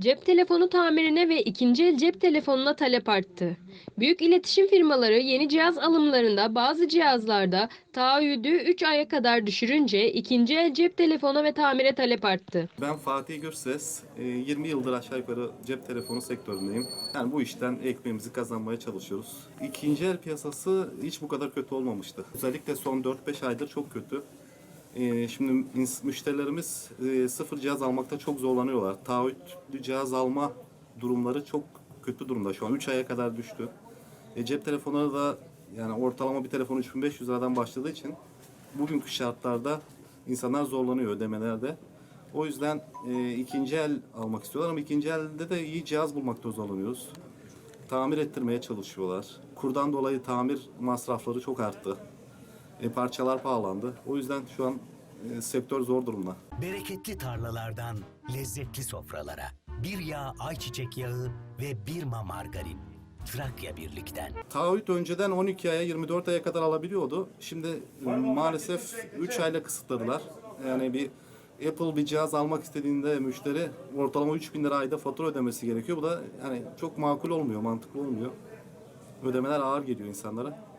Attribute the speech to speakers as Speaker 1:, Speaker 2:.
Speaker 1: Cep telefonu tamirine ve ikinci el cep telefonuna talep arttı. Büyük iletişim firmaları yeni cihaz alımlarında bazı cihazlarda taahhüdü 3 aya kadar düşürünce ikinci el cep telefonu ve tamire talep arttı.
Speaker 2: Ben Fatih Gürses. Ee, 20 yıldır aşağı yukarı cep telefonu sektöründeyim. Yani bu işten ekmeğimizi kazanmaya çalışıyoruz. İkinci el piyasası hiç bu kadar kötü olmamıştı. Özellikle son 4-5 aydır çok kötü. Ee, Şimdi müşterilerimiz e, sıfır cihaz almakta çok zorlanıyorlar. Taahhütlü cihaz alma durumları çok kötü durumda şu an. 3 aya kadar düştü. E, cep telefonları da yani ortalama bir telefon 3500 liradan başladığı için bugünkü şartlarda insanlar zorlanıyor ödemelerde. O yüzden e, ikinci el almak istiyorlar ama ikinci elde de iyi cihaz bulmakta zorlanıyoruz. Tamir ettirmeye çalışıyorlar. Kurdan dolayı tamir masrafları çok arttı. E, parçalar pahalandı. O yüzden şu an e, sektör zor durumda.
Speaker 3: Bereketli tarlalardan lezzetli sofralara. Bir yağ ayçiçek yağı ve bir ma margarin. Trakya Birlik'ten.
Speaker 2: Taahhüt önceden 12 aya 24 aya kadar alabiliyordu. Şimdi e, maalesef 3 ayla kısıtladılar. Yani bir Apple bir cihaz almak istediğinde müşteri ortalama 3000 lira ayda fatura ödemesi gerekiyor. Bu da yani çok makul olmuyor, mantıklı olmuyor. Ödemeler ağır geliyor insanlara.